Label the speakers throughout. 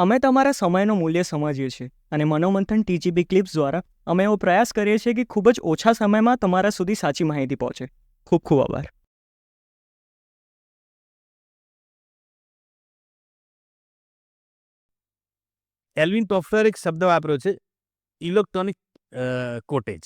Speaker 1: અમે તમારા સમયનું મૂલ્ય સમજીએ છીએ અને મનોમંથન ટીજીબી ક્લિપ્સ દ્વારા અમે એવો પ્રયાસ કરીએ છીએ કે ખૂબ જ ઓછા સમયમાં તમારા સુધી સાચી માહિતી પહોંચે. ખૂબ ખૂબ આભાર.
Speaker 2: એલ્વિન ટોફલર એક શબ્દ વાપર્યો છે, ઇલેક્ટ્રોનિક કોટેજ.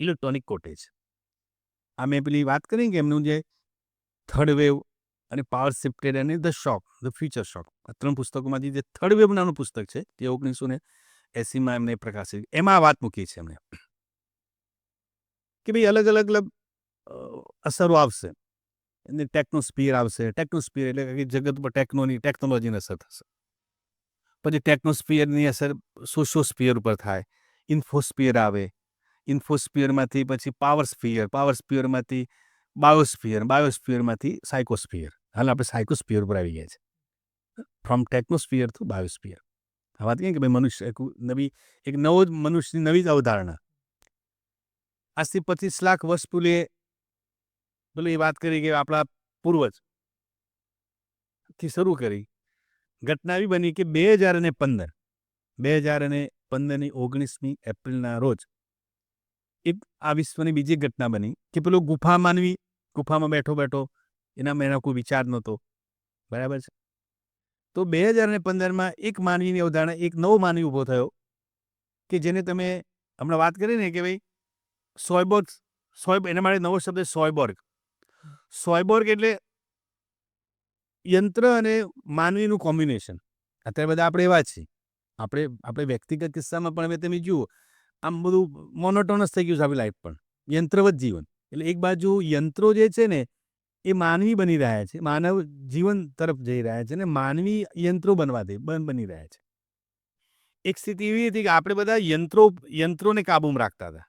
Speaker 2: Electronic cottage. આ મેં પેલી વાત કરી કે એમનું જે થર્ડ વેવ અને પાવર શિફ્ટેડ અને the shock, the future shock. આ ત્રણ પુસ્તકોમાંથી જે થર્ડ વેવ નાનું પુસ્તક છે, તે ઓગણીસો ને એસીમાં એમને પ્રકાશિત એમાં વાત મૂકી છે એમણે. કે ભાઈ અલગ અલગ અલગ અસરો આવશે. અને ટેકનોસ્પિયર આવશે. ટેકનોસ્પિયર એટલે કે જગત પર ટેકનોની ટેકનોલોજીની અસર થશે. પછી ટેકનોસ્પિયરની અસર સોશિયોસ્પિયર ઉપર થાય. ઇન્ફોસ્પિયર આવે. ઇન્ફોસ્પિયરમાંથી પછી પાવર સ્પિયર પાવર સ્પિયરમાંથી બાયોસ્ફિયર બાયોસ્ફિયરમાંથી સાયકોસ્પિયર હાલ આપણે સાયકોસ્પિયર ઉપર આવી ગયા છે. ફ્રોમ ટેકનોસ્પિયર ટુ બાયોસ્પિયર આ વાત કહીએ કે ભાઈ મનુષ્ય એક નવી, એક નવો જ મનુષ્યની નવી જ અવધારણા. આજથી પચીસ લાખ વર્ષ પૂર્વે પેલું એ વાત કરી કે આપણા પૂર્વજથી શરૂ કરી ઘટના એવી બની કે બે હજાર અને પંદર, બે હજાર અને પંદરની ઓગણીસમી એપ્રિલના રોજ એક આ વિશ્વની બીજી ઘટના બની કે પેલો ગુફા માનવી, ગુફામાં બેઠો બેઠો એનામાં એનો કોઈ વિચાર નહોતો. બરાબર છે? તો બે હજાર અને પંદરમાં એક માનવીની અવધારણા, એક નવો માનવી ઊભો થયો કે જેને તમે હમણાં વાત કરી ને કે ભાઈ સોયબોર્ગ, સોય, એના માટે નવો શબ્દ સોયબોર્ગ. સોયબોર્ગ એટલે યંત્ર અને માનવીનું કોમ્બિનેશન. અત્યારે બધા આપણે એવા છીએ. આપણે આપણે વ્યક્તિગત કિસ્સામાં પણ હવે તમે જુઓ, આમ બધું મોનોટોનસ થઈ ગયું છે આપણી લાઈફ પણ. યંત્રવત જીવન. એટલે એક બાજુ યંત્રો જે છે ને એ માનવી બની રહ્યા છે. માનવ જીવન તરફ જઈ રહ્યા છે અને માનવી યંત્રો બનવા દે, બન રહ્યા છે. એક સ્થિતિ એવી હતી કે આપણે બધા યંત્રો, યંત્રોને કાબૂમાં રાખતા હતા.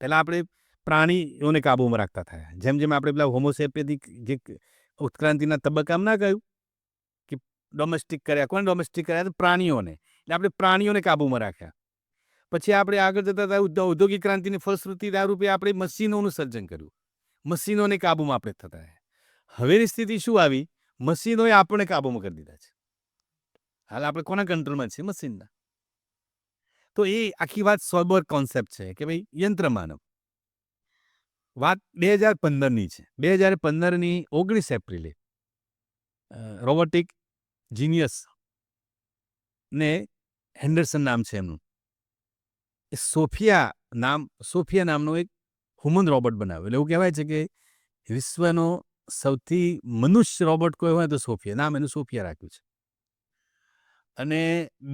Speaker 2: પહેલાં આપણે પ્રાણીઓને કાબૂમાં રાખતા થયા જેમ જેમ આપણે પેલા હોમોસેપેથિક જે ઉત્ક્રાંતિના તબક્કામાં ના કહ્યું કે ડોમેસ્ટિક કર્યા, કોને ડોમેસ્ટિક કર્યા પ્રાણીઓને. એટલે આપણે પ્રાણીઓને કાબૂમાં રાખ્યા. પછી આપણે આગળ જતા હતા ઔદ્યોગિક ક્રાંતિની ફળશ્રુતિ રૂપે આપણે મશીનોનું સર્જન કર્યું. મશીનોને કાબૂમાં આપણે થતા રહ્યા હવેની સ્થિતિ શું આવી? મશીનોએ આપણને કાબૂમાં કરી દીધા છે. હાલ આપણે કોના કંટ્રોલમાં છે મશીનના. તો એ આખી વાત સોબર કોન્સેપ્ટ છે કે ભાઈ યંત્ર માનવ. વાત બે હજાર પંદરની છે. બે હજાર પંદરની ઓગણીસ એપ્રિલે રોબોટિક જીનિયસ ને હેન્ડરસન નામ છે એમનું. સોફિયા નામ, સોફિયા નામનો એક હ્યુમન રોબોટ બનાવ્યો એટલે એવું કહેવાય છે કે વિશ્વનો સૌથી મનુષ્ય રોબોટ કોઈ હોય તો સોફિયા. નામ એનું સોફિયા રાખ્યું છે. અને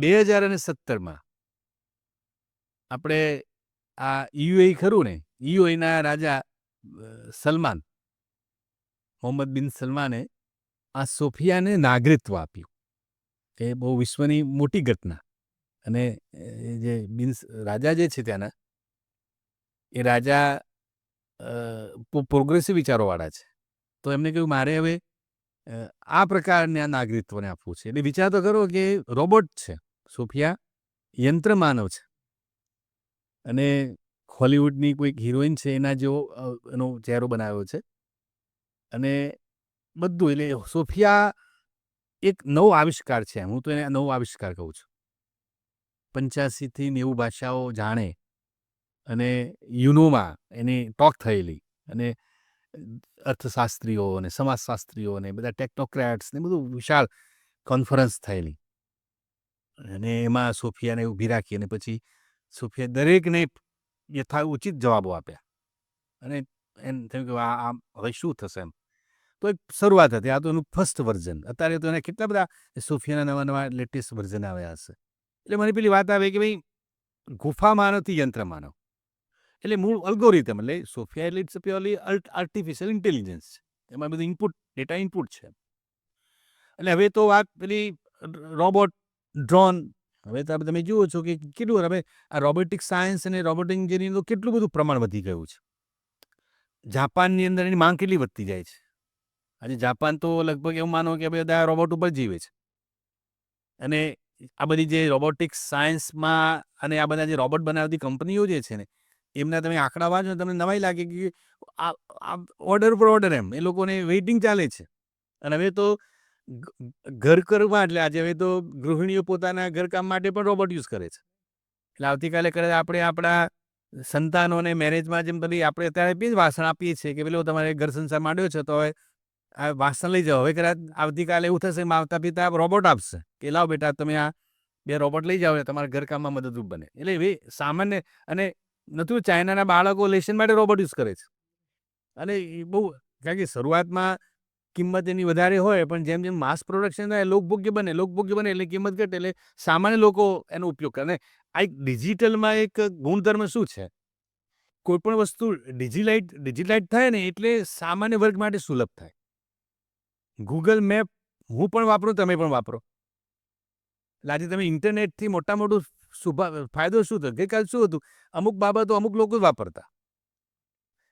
Speaker 2: બે હજાર અને સત્તરમાં આપણે આ યુએઈ ખરું ને? યુએઈના રાજા સલમાન, મોહમ્મદ બિન સલમાને આ સોફિયાને નાગરિકત્વ આપ્યું. એ બહુ વિશ્વની મોટી ઘટના. અને જે બિન રાજા જે છે ત્યાંના, એ રાજા પ્રોગ્રેસિવ વિચારોવાળા છે. તો એમને કહ્યું, મારે હવે આ પ્રકારના નાગરિકત્વને આપવું છે. એટલે વિચાર તો કરો કે રોબોટ છે, સોફિયા યંત્ર માનવ છે. અને હોલિવૂડની કોઈક હિરોઈન છે, એના જેવો એનો ચહેરો બનાવ્યો છે. અને બધું, એટલે સોફિયા એક નવો આવિષ્કાર છે. હું તો એને નવો આવિષ્કાર કહું છું. પંચ્યાસીથી નેવું ભાષાઓ જાણે અને યુનોમાં એની ટોક થયેલી અને અર્થશાસ્ત્રીઓ અને સમાજશાસ્ત્રીઓ અને બધા ટેકનોક્રેટ્સ ને બધું વિશાળ કોન્ફરન્સ થયેલી. અને એમાં સોફિયાને ઊભી રાખી અને પછી સોફિયા દરેકને યથા ઉચિત જવાબો આપ્યા. અને એમ થયું કે આ, આમ હવે શું થશે એમ? તો એક શરૂઆત હતી. આ તો એનું ફર્સ્ટ વર્ઝન અત્યારે તો એના કેટલા બધા સોફિયાના નવા નવા લેટેસ્ટ વર્ઝન આવ્યા હશે. એટલે મને પેલી વાત આવે કે ભાઈ ગુફા માનવથી યંત્ર માનવ એટલે મૂળ અલ્ગોરિધમ એટલે સોફિયા એટલે ઇટ્સ પ્યોરલી આર્ટિફિશિયલ ઇન્ટેલિજન્સ એમાં બધું ઇનપુટ ડેટા ઇનપુટ છે. એટલે હવે તો વાત પેલી રોબોટ ડ્રોન હવે તો તમે જુઓ છો કે કેટલું હવે આ રોબોટિક સાયન્સ અને રોબોટિક એન્જિનિયરિંગનું કેટલું બધું પ્રમાણ વધી ગયું છે. જાપાનની અંદર એની માંગ કેટલી વધતી જાય છે? આજે જાપાન તો લગભગ એવું માનો કે બધા રોબોટ ઉપર જીવે છે. અને આ બધી જે રોબોટિક્સ સાયન્સમાં અને આ બધા જે રોબોટ બનાવતી કંપનીઓ જે છે ને એમના તમે આંકડા વાંચો તમને નવાઈ લાગે કે આ ઓર્ડર પર ઓર્ડર એમ. એ લોકોને વેઇટિંગ ચાલે છે. અને હવે તો ઘર ઘરકરમાં એટલે આજે હવે તો ગૃહિણીઓ પોતાના ઘરકામ માટે પણ રોબોટ યુઝ કરે છે. એટલે આવતીકાલે કદાચ આપણે આપણા સંતાનોને મેરેજમાં જેમ બધી આપણે અત્યારે બી વાસણ આપીએ છીએ કે પેલો તમારે ઘર સંસાર માંડ્યો છે તો હવે આ વાસણ લઈ જાઓ. હવે કદાચ આવતીકાલે એવું થશે માતા પિતા રોબોટ આપશે કે લાવ બેટા તમે આ બે રોબોટ લઈ જાઓ તમારા ઘરકામમાં મદદરૂપ બને. એટલે એ સામાન્ય અને નતું ચાઇનાના બાળકો લેશન માટે રોબોટ યુઝ કરે છે. અને એ બહુ, કારણ કે શરૂઆતમાં કિંમત એની વધારે હોય, પણ જેમ જેમ માસ પ્રોડક્શન થાય, લોકભોગ્ય બને લોકભોગ્ય બને એટલે કિંમત ઘટે એટલે સામાન્ય લોકો એનો ઉપયોગ કરે. અને આ એક ડિજિટલમાં એક ગુણધર્મ શું છે? કોઈપણ વસ્તુ ડિજિલાઇટ ડિજિટલાઇટ થાય ને એટલે સામાન્ય વર્ગ માટે સુલભ થાય. ગૂગલ મેપ હું પણ વાપરું, તમે પણ વાપરો. એટલે આજે તમે ઇન્ટરનેટથી મોટા મોટું સુભા ફાયદો શું થયો? ગઈકાલ શું હતું? અમુક બાબતો અમુક લોકો વાપરતા.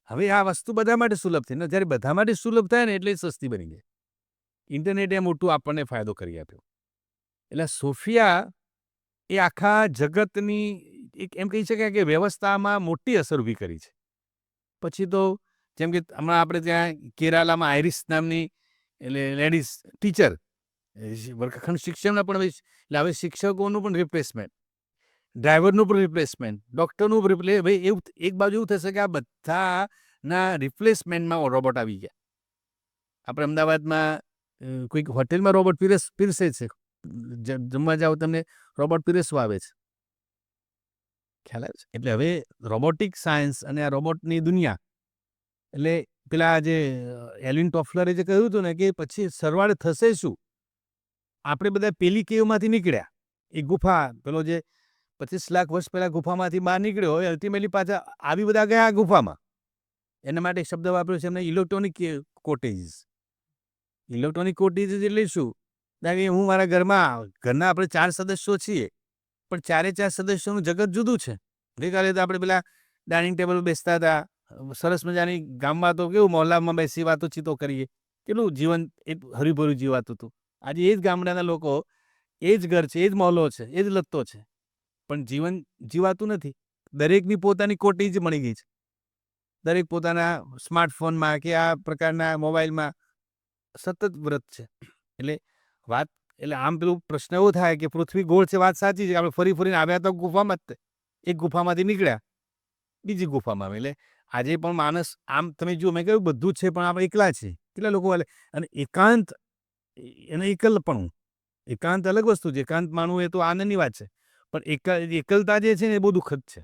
Speaker 2: હવે આ વસ્તુ બધા માટે સુલભ થઈ. ને, જ્યારે બધા માટે સુલભ થાય ને એટલે સસ્તી બની ગઈ ઇન્ટરનેટે મોટું આપણને ફાયદો કરી આપ્યો. એટલે સોફિયા એ આખા જગતની એક એમ કહી શકાય કે વ્યવસ્થામાં મોટી અસર ઊભી કરી છે. પછી તો જેમ કે હમણાં આપણે ત્યાં કેરાલામાં આઈરિસ નામની એટલે લેડીઝ ટીચર વર્ગખંડ શિક્ષણના પણ એટલે હવે શિક્ષકોનું પણ રિપ્લેસમેન્ટ ડ્રાઈવરનું પણ રિપ્લેસમેન્ટ ડૉક્ટરનું રિપ્લે ભાઈ, એવું એક બાજુ એવું થશે કે આ બધાના રિપ્લેસમેન્ટમાં રોબોટ આવી ગયા. આપણે અમદાવાદમાં કોઈક હોટેલમાં રોબોટ પીરસ, પીરસે છે. જમવા જાઓ તમને રોબોટ પીરસવા આવે છે. ખ્યાલ આવે છે? એટલે હવે રોબોટિક સાયન્સ અને આ રોબોટની દુનિયા, એટલે પેલા જે એલિન ટોફલરે જે કહ્યું હતું ને કે પછી સરવાળે થશે શું? આપણે બધા પેલી કેવમાંથી નીકળ્યા? એ ગુફા, પેલો જે પચીસ લાખ વર્ષ પહેલાં ગુફામાંથી બહાર નીકળ્યો હોય અલ્ટિમેટલી પાછા આવી બધા ગયા આ ગુફામાં. એના માટે શબ્દ વાપર્યો છે એમને ઇલેક્ટ્રોનિક કોટેજીસ. ઇલેક્ટ્રોનિક કોટેજીસ એટલે શું? કે હું મારા ઘરમાં, ઘરના આપણે ચાર સદસ્યો છીએ, પણ ચારે ચાર સદસ્યોનું જગત જુદું છે. ગઈકાલે તો આપણે પેલા ડાઇનિંગ ટેબલ બેસતા હતા. સરસ મજાની ગામમાં તો કેવું મોહલ્લામાં બેસી વાતો વાતોચીતો કરીએ. કેટલું જીવન એ હરીભર્યું જીવાતું હતું. આજે એ જ ગામડાના લોકો, એ જ ઘર છે, એ જ મોહલ્લો છે, એ જ લત્તો છે. પણ જીવન જીવાતું નથી. દરેકની પોતાની કોટેજ મળી ગઈ છે. દરેક પોતાના સ્માર્ટફોનમાં કે આ પ્રકારના મોબાઈલમાં સતત વ્રત છે. એટલે વાત, એટલે આમ પેલું પ્રશ્ન એવો થાય કે પૃથ્વી ગોળ છે, વાત સાચી છે આપણે ફરી ફરીને આવ્યા તો ગુફામાં જ એક ગુફામાંથી નીકળ્યા, બીજી ગુફામાં. એટલે આજે પણ માણસ, આમ તમે જુઓ, મેં કહ્યું બધું જ છે, પણ આપણે એકલા છે કેટલા લોકો વાલે અને એકાંત, એને એકલપણું, એકાંત અલગ વસ્તુ છે. એકાંત માનવું એ તો આનંદની વાત છે. પણ એક, એકલતા જે છે ને એ બહુ દુઃખદ છે.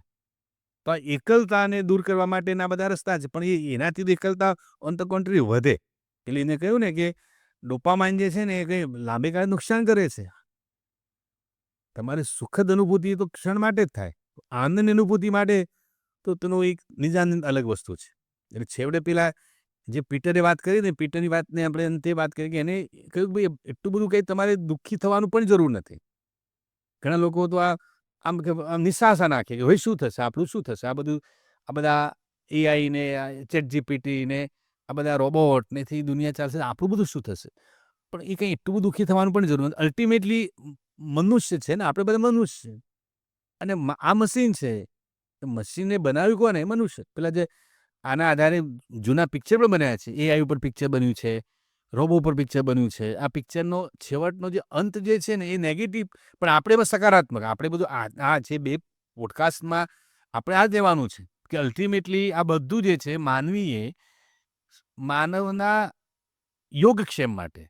Speaker 2: તો આ એકલતાને દૂર કરવા માટેના બધા રસ્તા છે, પણ એ, એનાથી એકલતા ઓન ધ કોન્ટ્રી વધે. એટલે એને કહ્યું ને કે ડોપામાઇન જે છે ને એ કંઈ લાંબે ગાળે નુકસાન કરે છે. તમારે સુખદ અનુભૂતિ તો ક્ષણ માટે જ થાય. આનંદ અનુભૂતિ માટે તો તેનું એક નિજાનંદ અલગ વસ્તુ છે. એટલે છેવટે પેલા જે પીટરે વાત કરી ને, પીટરની વાતને આપણે અંતે વાત કરી કે એને કહ્યું કે ભાઈ, એટલું બધું કંઈ તમારે દુઃખી થવાનું પણ જરૂર નથી. ઘણા લોકો તો આ, આમ કે નિશાસા નાખે કે હવે શું થશે? આપણું શું થશે? આ બધું, આ બધા એઆઈ ને ચેટ જીપીટી ને, આ બધા રોબોટ ને થી દુનિયા ચાલશે. આપણું બધું શું થશે? પણ એ કંઈ એટલું બધું દુઃખી થવાનું પણ જરૂર નથી. અલ્ટિમેટલી મનુષ્ય છે ને, આપણે બધા મનુષ્ય અને આ મશીન છે. મશીનને બનાવ્યું કોને? મનુષ્ય. પેલા જે આના આધારે જૂના પિક્ચર પણ બનાવ્યા છે. એઆઈ ઉપર પિક્ચર બન્યું છે. રોબો પર પિક્ચર બન્યું છે. આ પિક્ચરનો છેવટનો જે અંત જે છે ને, એ નેગેટિવ પણ આપણે સકારાત્મક, આપણે બધું આ આ છે બે પોડકાસ્ટમાં આપણે આ જ લેવાનું છે કે અલ્ટિમેટલી આ બધું જે છે માનવીએ માનવના યોગક્ષેમ માટે,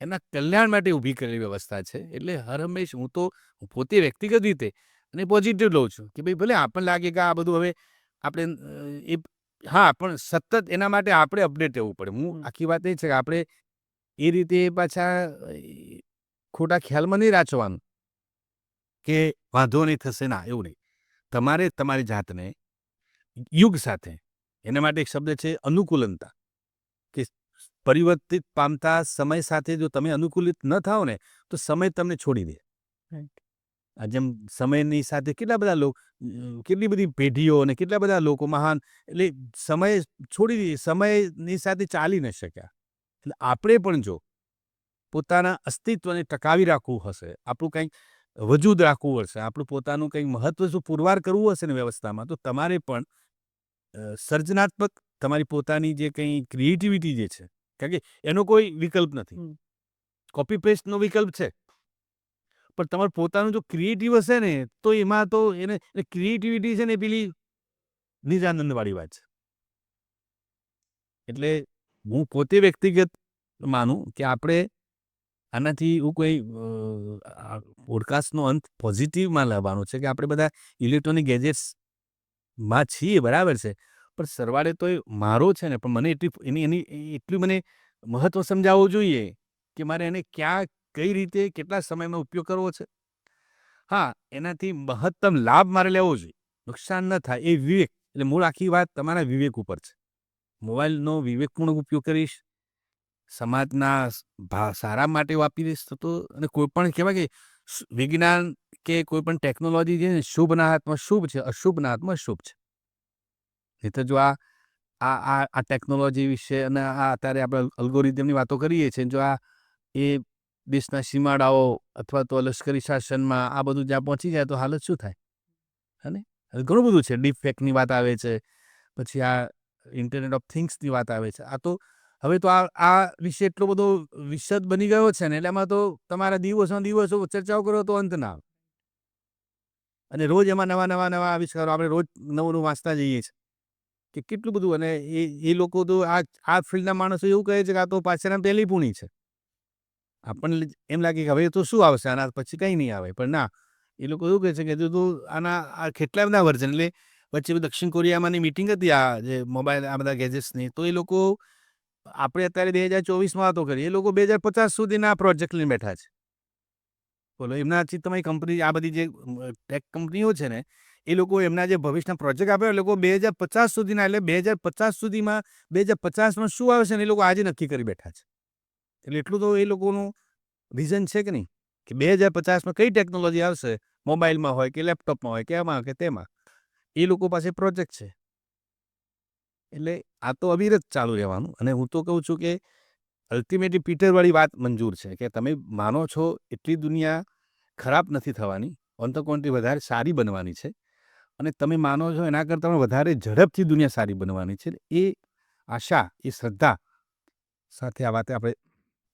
Speaker 2: એના કલ્યાણ માટે ઊભી કરેલી વ્યવસ્થા છે. એટલે હર હંમેશ હું તો પોતે વ્યક્તિગત રીતે અને પોઝિટિવ લઉં છું કે ભાઈ ભલે આપણને લાગે કે આ બધું હવે આપણે એ હા પણ સતત એના માટે આપણે અપડેટ રહેવું પડે. હું આખી વાત એ છે કે આપણે એ રીતે પાછા ખોટા ખ્યાલમાં નહીં રાચવાનું. કે વાંધો નહીં થશે ના એવું નહીં. તમારે તમારી જાતને યુગ સાથે એના માટે એક શબ્દ છે અનુકૂલનતા. કે પરિવર્તિત પામતા સમય સાથે જો તમે અનુકૂલિત ન થાઓ ને તો સમય તમને છોડી દે. જેમ સમયની સાથે કેટલા બધા લોકો કેટલી બધી પેઢીઓ અને કેટલા બધા લોકો મહાન એટલે સમય છોડી સમયની સાથે ચાલી ન શક્યા. એટલે આપણે પણ જો પોતાના અસ્તિત્વને ટકાવી રાખવું હશે આપણું કંઈક વજૂદ રાખવું હશે આપણું પોતાનું કંઈક મહત્વ જો પુરવાર કરવું હશે ને વ્યવસ્થામાં તો તમારે પણ સર્જનાત્મક તમારી પોતાની જે કંઈ ક્રિએટિવિટી જે છે કારણ કે એનો કોઈ વિકલ્પ નથી. કોપી પેસ્ટનો વિકલ્પ છે. પણ તમારું પોતાનું જો ક્રિએટિવ હશે ને, તો એમાં તો એને ક્રિએટિવિટી છે ને પેલી નિજાનંદવાળી વાત છે. એટલે હું પોતે વ્યક્તિગત માનું કે આપણે આનાથી હું કોઈ પોડકાસ્ટનો અંત પોઝિટિવમાં લાવવાનો છે કે આપણે બધા ઇલેક્ટ્રોનિક ગેજેટ્સમાં છીએ, બરાબર છે. પણ સરવાળે તો એ મારો છે ને, પણ મને એટલી, એની એની, એટલું મને મહત્ત્વ સમજાવવું જોઈએ કે મારે એને ક્યાં કઈ રીતે કેટલા સમયમાં ઉપયોગ કરવો છે? હા, એનાથી મહત્તમ લાભ મારે લેવો જોઈએ. નુકસાન ન થાય, એ વિવેક. એટલે મૂળ આખી વાત તમારા વિવેક ઉપર છે. મોબાઈલનો વિવેકપૂર્ણ ઉપયોગ કરીશ. સમાજના સારા માટે વાપરીશ તો તો, અને કોઈ પણ કહેવાય કે વિજ્ઞાન કે કોઈ પણ ટેકનોલોજી છે ને શુભના હાથમાં શુભ છે અશુભના હાથમાં શુભ છે. નહીં જો આ આ આ ટેકનોલોજી વિશે અને આ અત્યારે આપણે અલ્ગોરિધમની વાતો કરીએ છીએ, જો આ એ દેશના સીમાડાઓ અથવા તો લશ્કરી શાસનમાં આ બધું જ્યાં પહોંચી જાય તો હાલત શું થાય? હે ઘણું બધું છે. ડીપ ફેકની વાત આવે છે. પછી આ ઇન્ટરનેટ ઓફ થિંગ્સની વાત આવે છે. આ તો હવે તો આ આ વિશે એટલો બધો વિશદ બની ગયો છે ને એટલે એમાં તો તમારા દિવસો દિવસો ચર્ચાઓ કરો તો અંત ના આવે. અને રોજ એમાં નવા નવા નવા આવિષ્કારો આપણે રોજ નવું નવું વાંચતા જઈએ છીએ. કે કેટલું બધું અને એ એ લોકો તો આ આ ફિલ્ડના માણસો એવું કહે છે કે આ તો પાછળના પહેલી પૂણી છે. આપણને એમ લાગે કે હવે તો શું આવશે? આના પછી કંઈ નહીં આવે. પણ ના, એ લોકો એવું કહે છે કે તું આના, આ કેટલા બધા વર્ઝન એટલે વચ્ચે દક્ષિણ કોરિયામાંની મિટિંગ હતી આ જે મોબાઈલ આ બધા ગેજેટ્સની તો એ લોકો આપણે અત્યારે બે હજાર ચોવીસમાં વાતો કરીએ એ લોકો બે હજાર પચાસ સુધીના પ્રોજેક્ટ લઈને બેઠા છે. બોલો, એમના જે તમારી કંપની આ બધી જે ટેક કંપનીઓ છે ને, એ લોકો એમના જે ભવિષ્યના પ્રોજેક્ટ આપે એ લોકો બે હજાર પચાસ સુધીના, એટલે બે હજાર પચાસ સુધીમાં, બે હજાર પચાસમાં શું આવશે ને, એ લોકો આજે નક્કી કરી બેઠા છે. એટલે એટલું તો એ લોકોનું વિઝન છે કે નહીં? કે બે હજાર પચાસમાં કઈ ટેકનોલોજી આવશે? મોબાઈલમાં હોય કે લેપટોપમાં હોય કે એમાં કે તેમાં? એ લોકો પાસે પ્રોજેક્ટ છે. એટલે આ તો અવિરત ચાલુ રહેવાનું અને હું તો કહું છું કે અલ્ટિમેટલી પીટરવાળી વાત મંજૂર છે કે તમે માનો છો એટલી દુનિયા ખરાબ નથી થવાની ઓન ધ કોન્ટ્રી વધારે સારી બનવાની છે અને તમે માનો છો એના કરતાં વધારે ઝડપથી દુનિયા સારી બનવાની છે. એ આશા, એ શ્રદ્ધા સાથે આ વાતે આપણે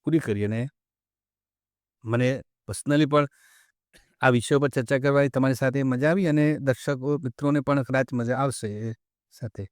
Speaker 2: પૂરી કરી અને મને પર્સનલી પણ આ વિષયો પર ચર્ચા કરવાની તમારી સાથે મજા આવી અને દર્શકો મિત્રોને પણ કદાચ મજા આવશે એ સાથે.